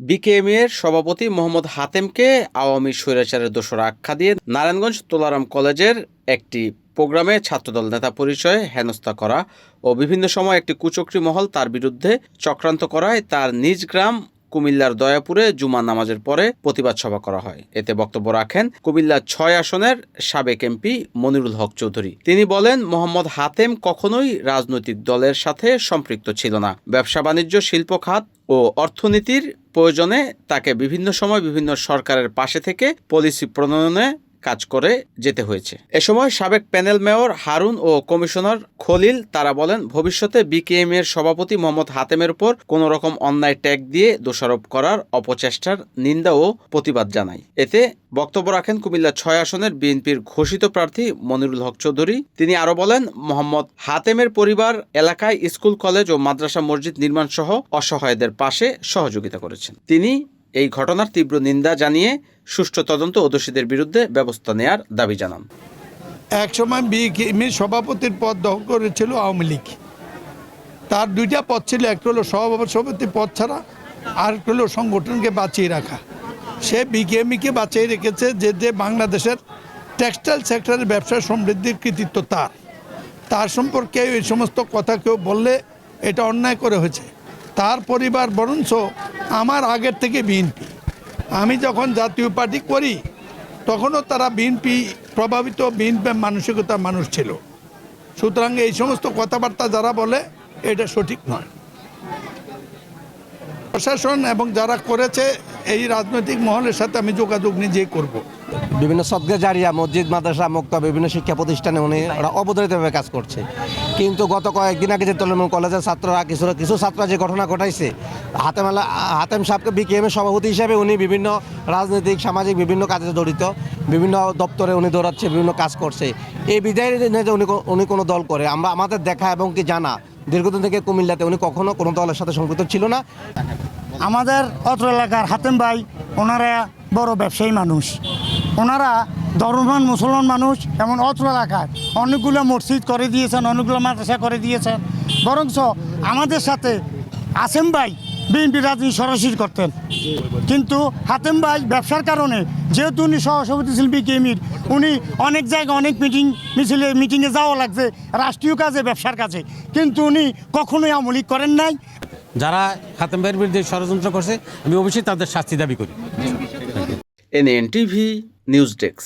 BKM এর সভাপতি মোহাম্মদ হাতেমকে আওয়ামী স্বৈরাচারের দোসর আখ্যা দিয়ে নারায়ণগঞ্জ তোলারাম কলেজের একটি প্রোগ্রামে ছাত্রদল নেতা পরিচয়ে হেনস্থা করা ও বিভিন্ন সময় একটি কুচক্রী মহল তার বিরুদ্ধে চক্রান্ত করায় তার নিজ গ্রাম কুমিল্লার দয়াপুরে জুমা নামাজের পরে প্রতিবাদ সভা করা হয়। এতে বক্তব্য রাখেন কুমিল্লার ছয় আসনের সাবেক এমপি মনিরুল হক চৌধুরী। তিনি বলেন, মোহাম্মদ হাতেম কখনোই রাজনৈতিক দলের সাথে সম্পৃক্ত ছিল না। ব্যবসা বাণিজ্য শিল্প খাত ও অর্থনীতির প্রয়োজনে তাকে বিভিন্ন সময় বিভিন্ন সরকারের পাশে থেকে পলিসি প্রণয়নে কাজ করে যেতে হয়েছে। এ সময় সাবেক প্যানেল মেয়র হারুন ও কমিশনার খলিল, তারা বলেন, ভবিষ্যতে বিকেএম এর সভাপতি মোহাম্মদ হাতেমের উপর কোনো রকম অন্যায় ট্যাগ দিয়ে দোষারোপ করার অপচেষ্টার নিন্দা ও প্রতিবাদ জানায়। এতে বক্তব্য রাখেন কুমিল্লা ছয় আসনের বিএনপির ঘোষিত প্রার্থী মনিরুল হক চৌধুরী। তিনি আরও বলেন, মোহাম্মদ হাতেমের পরিবার, এলাকায় স্কুল, কলেজ ও মাদ্রাসা মসজিদ নির্মাণ সহ অসহায়দের পাশে সহযোগিতা করেছেন। তিনি এই ঘটনার তীব্র নিন্দা জানিয়ে সুষ্ঠু তদন্ত ও দোষীদের বিরুদ্ধে ব্যবস্থা নেয়ার দাবি জানান। একসময় বিএনপির সভাপতির পদ দখল করেছিল আওয়ামী লীগ। তার দুইটা পদ ছিল, একটা হলো সভাপতি পদ ছাড়া আর একটা হলো সংগঠনকে বাঁচিয়ে রাখা। সে বিকেএমইকে বাঁচিয়ে রেখেছে যে যে বাংলাদেশের টেক্সটাইল সেক্টরের ব্যবসা সমৃদ্ধির কৃতিত্ব তার। তার সম্পর্কে এই সমস্ত কথা কেউ বললে এটা অন্যায় করে হয়েছে। তার পরিবার বরঞ্চ আমার আগের থেকে বিএনপি আমি যখন জাতীয় পার্টি করি, তখনও তারা বিএনপি প্রভাবিত বিএনপি মানসিকতার মানুষ ছিল। সুতরাং এই সমস্ত কথাবার্তা যারা বলে, এটা সঠিক নয়। প্রশাসন এবং যারা করেছে, এই রাজনৈতিক মহলের সাথে আমি যোগাযোগ নিজেই করব। বিভিন্ন সদগে জারিয়া, মসজিদ, মাদ্রাসা মুক্ত বিভিন্ন শিক্ষা প্রতিষ্ঠানে উনি ওরা অবধারিতভাবে কাজ করছে। কিন্তু গত কয়েকদিন আগে যে তৃণমূল কলেজের ছাত্ররা কিছু কিছু ছাত্ররা যে ঘটনা ঘটাইছে, হাতেম আলা, হাতেম সাহেবকে বিকেএমের সভাপতি হিসেবে উনি বিভিন্ন রাজনৈতিক, সামাজিক বিভিন্ন কাজে জড়িত, বিভিন্ন দপ্তরে উনি দৌড়াচ্ছে, বিভিন্ন কাজ করছে। এই বিদায় নিয়ে যে উনি উনি কোনো দল করে, আমরা, আমাদের দেখা এবং কি জানা, দীর্ঘদিন থেকে কুমিল্লাতে উনি কখনো কোনো দলের সাথে সম্পৃক্ত ছিল না। আমাদের অত্র এলাকার হাতেম ভাই, ওনারা বড় ব্যবসায়ী মানুষ। ওনারা ধর্মমান মুসলমান মানুষ এমন অত্র এলাকায় অনেকগুলো মসজিদ করে দিয়েছেন অনেকগুলো মাদ্রাসা করে দিয়েছেন। বরঞ্চ আমাদের সাথে আসেম ভাই বিএনপি রাজনীতি সরাসরি করতেন। কিন্তু হাতেম ভাই ব্যবসার কারণে যেহেতু উনি সহসভাপতি ছিলেন বিকেএমির উনি অনেক জায়গায় অনেক মিটিং মিছিলে মিটিংয়ে যাওয়া লাগছে রাষ্ট্রীয় কাজে ব্যবসার কাজে। কিন্তু উনি কখনোই আমলিক করেন নাই। যারা হাতেম ভাইয়ের বিরুদ্ধে ষড়যন্ত্র করছে আমি অবশ্যই তাদের শাস্তি দাবি করি। NN TV news desk